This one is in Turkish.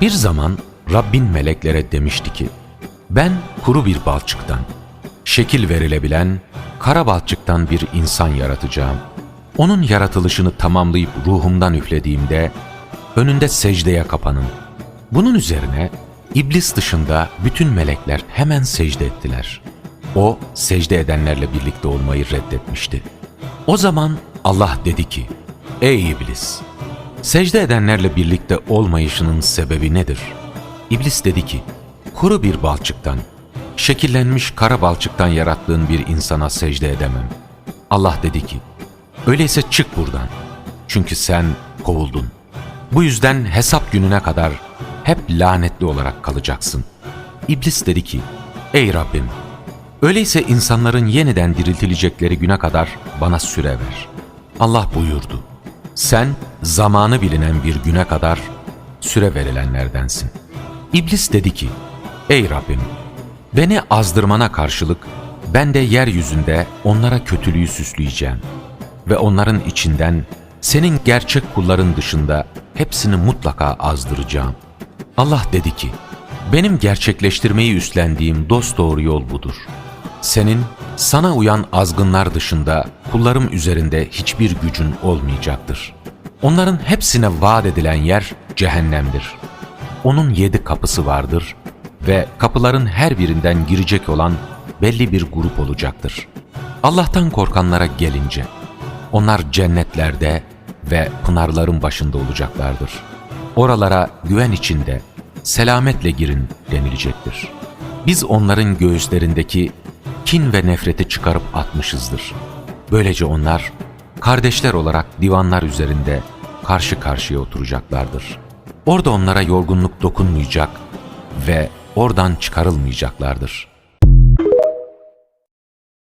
Bir zaman Rabbin meleklere demişti ki, ben kuru bir balçıktan, şekil verilebilen kara balçıktan bir insan yaratacağım. Onun yaratılışını tamamlayıp ruhumdan üflediğimde, önünde secdeye kapanın. Bunun üzerine iblis dışında bütün melekler hemen secde ettiler. O secde edenlerle birlikte olmayı reddetmişti. O zaman Allah dedi ki, Ey iblis! Secde edenlerle birlikte olmayışının sebebi nedir? İblis dedi ki, kuru bir balçıktan, şekillenmiş kara balçıktan yarattığın bir insana secde edemem. Allah dedi ki, öyleyse çık buradan. Çünkü sen kovuldun. Bu yüzden hesap gününe kadar hep lanetli olarak kalacaksın. İblis dedi ki, ey Rabbim, öyleyse insanların yeniden diriltilecekleri güne kadar bana süre ver. Allah buyurdu, sen zamanı bilinen bir güne kadar süre verilenlerdensin. İblis dedi ki, ey Rabbim, beni azdırmana karşılık ben de yeryüzünde onlara kötülüğü süsleyeceğim ve onların içinden senin gerçek kulların dışında hepsini mutlaka azdıracağım. Allah dedi ki, benim gerçekleştirmeyi üstlendiğim dosdoğru yol budur. Senin sana uyan azgınlar dışında kullarım üzerinde hiçbir gücün olmayacaktır. Onların hepsine vaat edilen yer cehennemdir. Onun yedi kapısı vardır ve kapıların her birinden girecek olan belli bir grup olacaktır. Allah'tan korkanlara gelince, onlar cennetlerde ve pınarların başında olacaklardır. Oralara güven içinde, selametle girin denilecektir. Biz onların göğüslerindeki kin ve nefreti çıkarıp atmışızdır. Böylece onlar kardeşler olarak divanlar üzerinde karşı karşıya oturacaklardır. Orada onlara yorgunluk dokunmayacak ve oradan çıkarılmayacaklardır.